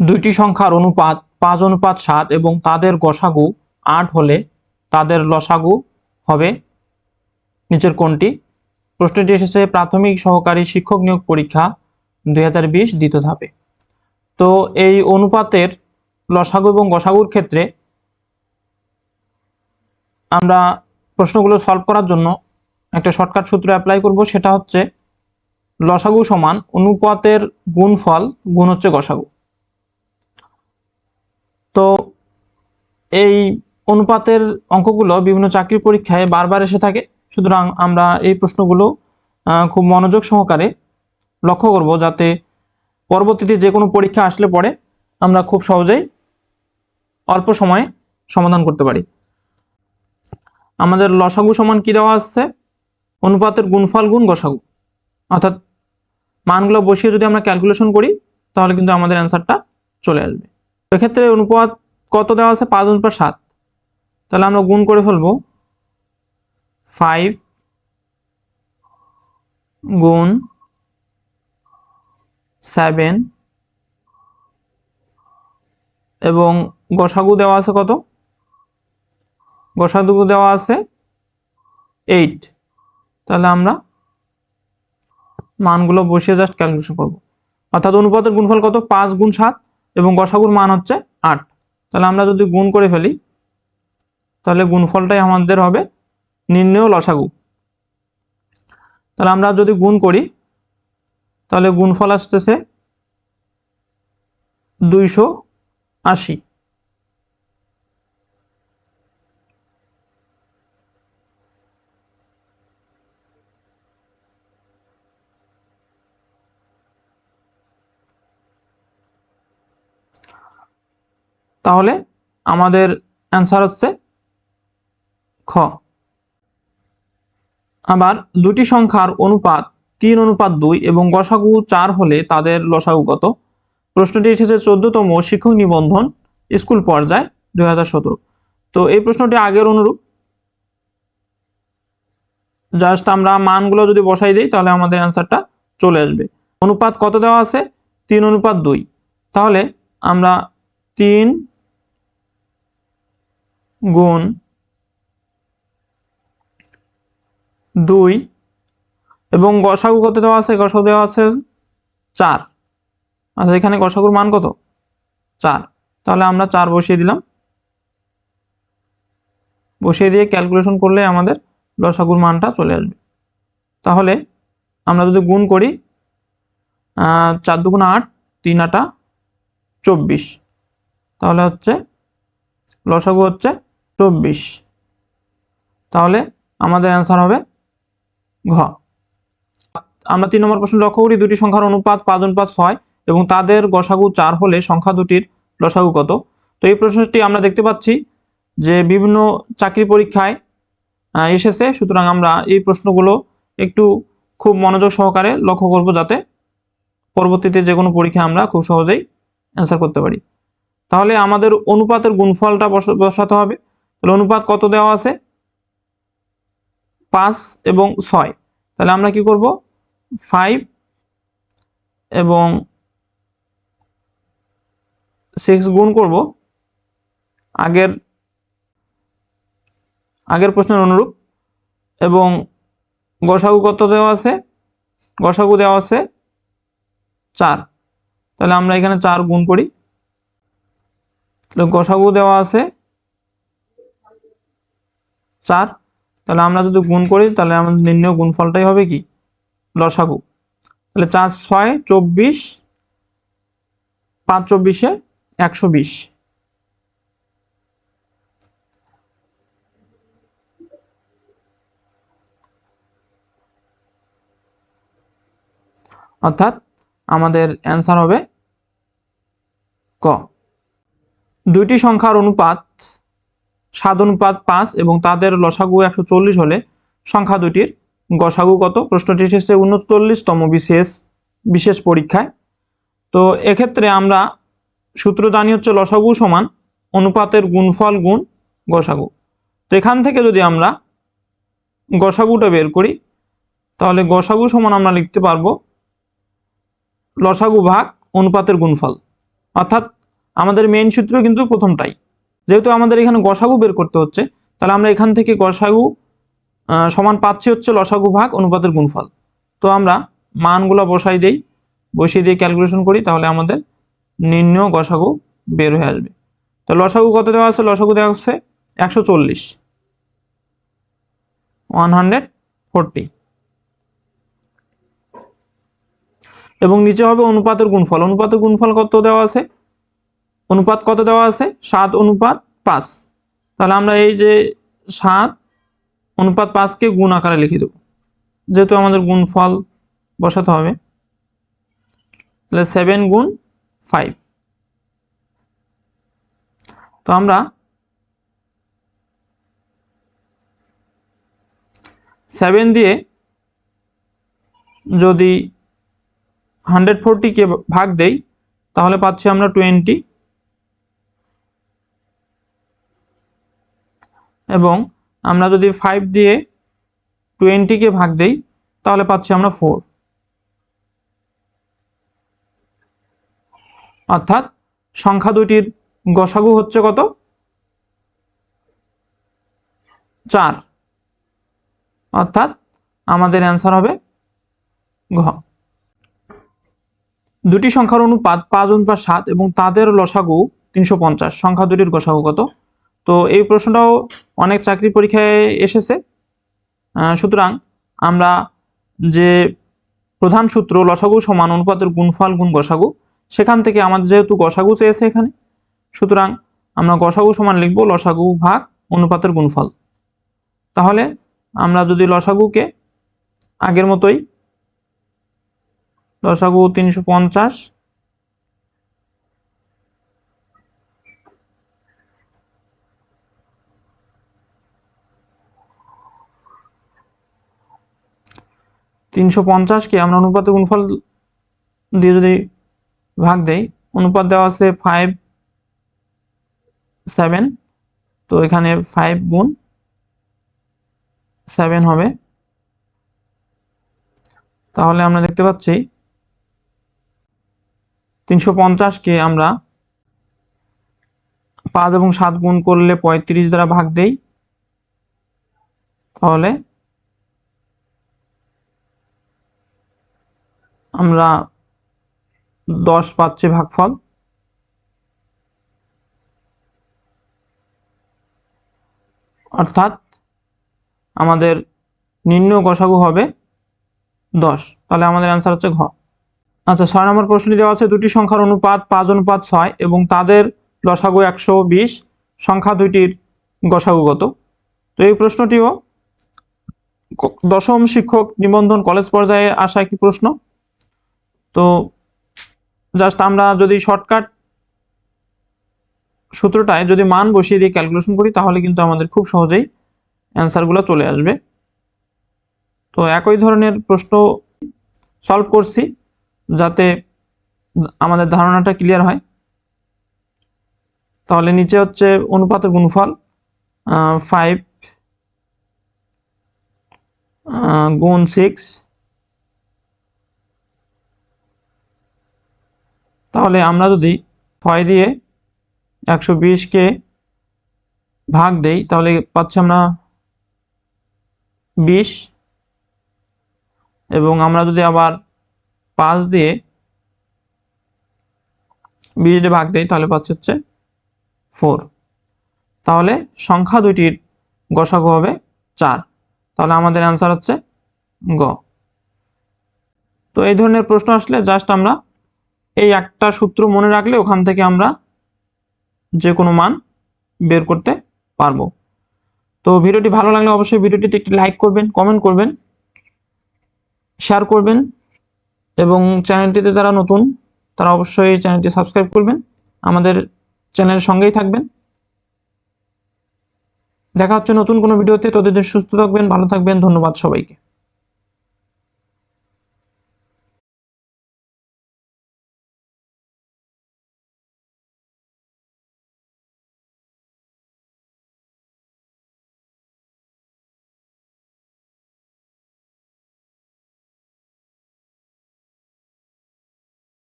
দুইটি সংখ্যার অনুপাত পাঁচ অনুপাত সাত এবং তাদের গসাগু আট হলে তাদের লসাগু হবে নিচের কোনটি প্রশ্নটি এসেছে, প্রাথমিক সহকারী শিক্ষক নিয়োগ পরীক্ষা দুই হাজার বিশ দ্বিতীয় ধাপে। তো এই অনুপাতের লসাগু এবং গসাগুর ক্ষেত্রে আমরা প্রশ্নগুলো সলভ করার জন্য একটা শর্টকাট সূত্র অ্যাপ্লাই করব, সেটা হচ্ছে লসাগু সমান অনুপাতের গুণফল গুণ হচ্ছে গসাগু। তো এই অনুপাতের অঙ্কগুলো বিভিন্ন চাকরি পরীক্ষায় বারবার এসে থাকে। সুতরাং আমরা এই প্রশ্নগুলো খুব মনোযোগ সহকারে লক্ষ্য করব যাতে পরবর্তীতে যে কোনো পরীক্ষা আসলে পরে আমরা খুব সহজেই অল্প সময়ে সমাধান করতে পারি। আমাদের লসাগু সমান কি দেওয়া আসছে অনুপাতের গুণফল গুণ গসাগু। অর্থাৎ মানগুলো বসিয়ে যদি আমরা ক্যালকুলেশন করি, তাহলে কিন্তু আমাদের অ্যান্সারটা চলে আসবে। এক্ষেত্রে অনুপাত কত দেওয়া আছে? পাঁচ অনুপাত সাত। তাহলে আমরা গুণ করে ফেলব। ফাইভ গুণ সেভেন এবং গসাগু দেওয়া আছে কত? গসাগু দেওয়া আছে এইট তাহলে আমরা মানগুলো বসিয়ে জাস্ট ক্যালকুলেশন করব। অর্থাৎ অনুপাতের গুণফল কত? পাঁচ গুণ সাত। এবং গসাগুর মান হচ্ছে আট। তাহলে আমরা যদি গুণ করে ফেলি, তাহলে গুণফলটাই আমাদের হবে নির্ণয় লসাগু। তাহলে আমরা যদি গুণ করি, তাহলে গুণফল আসতেছে দুইশো আশি। তাহলে আমাদের অ্যান্সার হচ্ছে খ। আবার দুটি সংখ্যার অনুপাত তিন, অনুপাত দুই এবং গসাগু চার হলে তাদের লসাগু কত? প্রশ্নটি এসেছে চোদ্দতম শিক্ষক নিবন্ধন স্কুল পর্যায়ে দুই হাজার সতেরো। তো এই প্রশ্নটি আগের অনুরূপ। জাস্ট আমরা মানগুলো যদি বসাই দিই, তাহলে আমাদের অ্যান্সারটা চলে আসবে। অনুপাত কত দেওয়া আছে? তিন, অনুপাত দুই। তাহলে আমরা তিন গুণ দুই এবং গসাগু কত দেওয়া আছে? গসাগু দেওয়া আছে চার। আচ্ছা এখানে গসাগুর মান কত? চার। তাহলে আমরা চার বসিয়ে দিলাম। বসিয়ে দিয়ে ক্যালকুলেশন করলে আমাদের লসাগুর মানটা চলে আসবে। তাহলে আমরা যদি গুণ করি চার দুগুণ আট, তিন আটা চব্বিশ। তাহলে হচ্ছে লসাগু হচ্ছে চব্বিশ। তাহলে আমাদের অ্যান্সার হবে ঘ। আমরা তিন নম্বর প্রশ্ন লক্ষ্য করি, দুটি সংখ্যার অনুপাত পাঁচ অনুপাত ছয় এবং তাদের গসাগু চার হলে সংখ্যা দুটির লসাগু কত? তো এই প্রশ্নটি আমরা দেখতে পাচ্ছি যে বিভিন্ন চাকরি পরীক্ষায় এসেছে। সুতরাং আমরা এই প্রশ্নগুলো একটু খুব মনোযোগ সহকারে লক্ষ্য করব যাতে পরবর্তীতে যে কোনো পরীক্ষায় আমরা খুব সহজেই অ্যান্সার করতে পারি। তাহলে আমাদের অনুপাতের গুণফলটা বস- বসাতে হবে। তাহলে অনুপাত কত দেওয়া আছে? পাঁচ এবং ছয়। তাহলে আমরা কি করব? ফাইভ এবং সিক্স গুণ করব। আগের আগের প্রশ্নের অনুরূপ। এবং গসাগু কত দেওয়া আছে? গসাগু দেওয়া আছে চার। তাহলে আমরা এখানে চার গুণ করি। গসাগু দেওয়া আছে চার তাহলে আমরা যদি গুণ করি, তাহলে আমাদের নির্ণয় গুণফলটাই হবে কি? লসাগু। তাহলে চার ছয় চব্বিশ, পাঁচ চব্বিশে একশো বিশ। অর্থাৎ আমাদের অ্যান্সার হবে ক। দুইটি সংখ্যার অনুপাত সাত অনুপাত পাঁচ এবং তাদের লসাগু একশো চল্লিশ হলে সংখ্যা দুটির গসাগু কত? প্রশ্নটি এসেছে উনচল্লিশতম বিশেষ বিশেষ পরীক্ষায়। তো এক্ষেত্রে আমরা সূত্র জানি হচ্ছে লসাগু সমান অনুপাতের গুণফল গুণ গসাগু। তো এখান থেকে যদি আমরা গসাগুটা বের করি, তাহলে গসাগু সমান আমরা লিখতে পারব লসাগু ভাগ অনুপাতের গুণফল। অর্থাৎ আমাদের মেইন সূত্র কিন্তু প্রথমটাই। যেহেতু আমাদের এখানে গসাগু বের করতে হচ্ছে, তাহলে আমরা এখান থেকে গসাগু সমান পাচ্ছি হচ্ছে লসাগু ভাগ অনুপাতের গুণফল। তো আমরা মানগুলো বসাই দেই, বসিয়ে দিয়ে ক্যালকুলেশন করি, তাহলে আমাদের নির্ণয় গসাগু বের হয়ে আসবে। তো লসাগু কত দেওয়া আছে? লসাগু দেওয়া হচ্ছে একশো চল্লিশ। ওয়ান হান্ড্রেড ফোরটি এবং নিচে হবে অনুপাতের গুণফল। অনুপাতের গুণফল কত দেওয়া আছে? অনুপাত কত দেওয়া আছে? সাত অনুপাত পাঁচ। তাহলে আমরা এই যে সাত অনুপাত পাঁচকে গুণ আকারে লিখে দেব। যেহেতু আমাদের গুণফল বসাতে হবে। তাহলে সেভেন গুণ ফাইভ তো আমরা সেভেন দিয়ে যদি হান্ড্রেড ফোরটিকে ভাগ দেই, তাহলে পাচ্ছি আমরা টোয়েন্টি এবং আমরা যদি ফাইভ দিয়ে টোয়েন্টিকে ভাগ দেই, তাহলে পাচ্ছি আমরা ফোর অর্থাৎ সংখ্যা দুটির গসাগু হচ্ছে কত? চার। অর্থাৎ আমাদের অ্যান্সার হবে ঘ। দুটি সংখ্যার অনুপাত পাঁচ অনুপাত সাত এবং তাদের লসাগু তিনশো পঞ্চাশ। সংখ্যা দুটির গসাগু কত? তো এই প্রশ্নটাও অনেক চাকরি পরীক্ষায় এসেছে। সুতরাং আমরা যে প্রধান সূত্র লসাগু সমান অনুপাতের গুণফল গুণ গসাগু, সেখান থেকে আমাদের যেহেতু গসাগু চেয়েছে এখানে, সুতরাং আমরা গসাগু সমান লিখব লসাগু ভাগ অনুপাতের গুণফল। তাহলে আমরা যদি লসাগুকে আগের মতোই, লসাগু তিনশো পঞ্চাশ তিনশো পঞ্চাশকে আমরা অনুপাতে গুণফল দিয়ে যদি ভাগ দেই, অনুপাত দেওয়া আছে ফাইভ সেভেন তো এখানে ফাইভ গুণ সেভেন হবে। তাহলে আমরা দেখতে পাচ্ছি তিনশো পঞ্চাশকে আমরা পাঁচ এবং সাত গুণ করলে পঁয়ত্রিশ দ্বারা ভাগ দেই। তাহলে আমরা দশ পাচ্ছি ভাগফল। অর্থাৎ আমাদের নিম্ন গসাগু হবে দশ। তাহলে আমাদের অ্যান্সার হচ্ছে ঘ। আচ্ছা ছয় নম্বর প্রশ্নটি দেওয়া আছে, দুটি সংখ্যার অনুপাত পাঁচ অনুপাত ছয় এবং তাদের লসাগু একশো বিশ, সংখ্যা দুইটির গসাগুগত। তো এই প্রশ্নটিও দশম শিক্ষক নিবন্ধন কলেজ পর্যায়ে আসা একটি প্রশ্ন। তো জাস্ট আমরা যদি শর্টকাট সূত্রটায় যদি মান বসিয়ে দিয়ে ক্যালকুলেশন করি, তাহলে কিন্তু আমাদের খুব সহজেই অ্যান্সারগুলো চলে আসবে। তো একই ধরনের প্রশ্ন সলভ করছি, যাতে আমাদের ধারণাটা ক্লিয়ার হয়। তাহলে নিচে হচ্ছে অনুপাতের গুণফল ফাইভ গুণ সিক্স তাহলে আমরা যদি ছয় দিয়ে একশো বিশকে ভাগ দেই, তাহলে পাচ্ছি আমরা বিশ। এবং আমরা যদি আবার পাঁচ দিয়ে বিশ ভাগ দেই, তাহলে পাচ্ছি হচ্ছে ফোর। তাহলে সংখ্যা দুইটির গসাগু হবে চার। তাহলে আমাদের অ্যান্সার হচ্ছে গ। তো এই ধরনের প্রশ্ন আসলে জাস্ট আমরা এই একটা সূত্র মনে রাখলে ওখান থেকে আমরা যে কোনো মান বের করতে পারব। তো ভিডিওটি ভালো লাগলে অবশ্যই ভিডিওটিতে একটি লাইক করবেন কমেন্ট করবেন শেয়ার করবেন এবং চ্যানেলটিতে যারা নতুন, তারা অবশ্যই চ্যানেলটি সাবস্ক্রাইব করবেন। আমাদের চ্যানেলের সঙ্গেই থাকবেন। দেখা হচ্ছে নতুন কোনো ভিডিওতে। ততদিন সুস্থ থাকবেন, ভালো থাকবেন। ধন্যবাদ সবাইকে।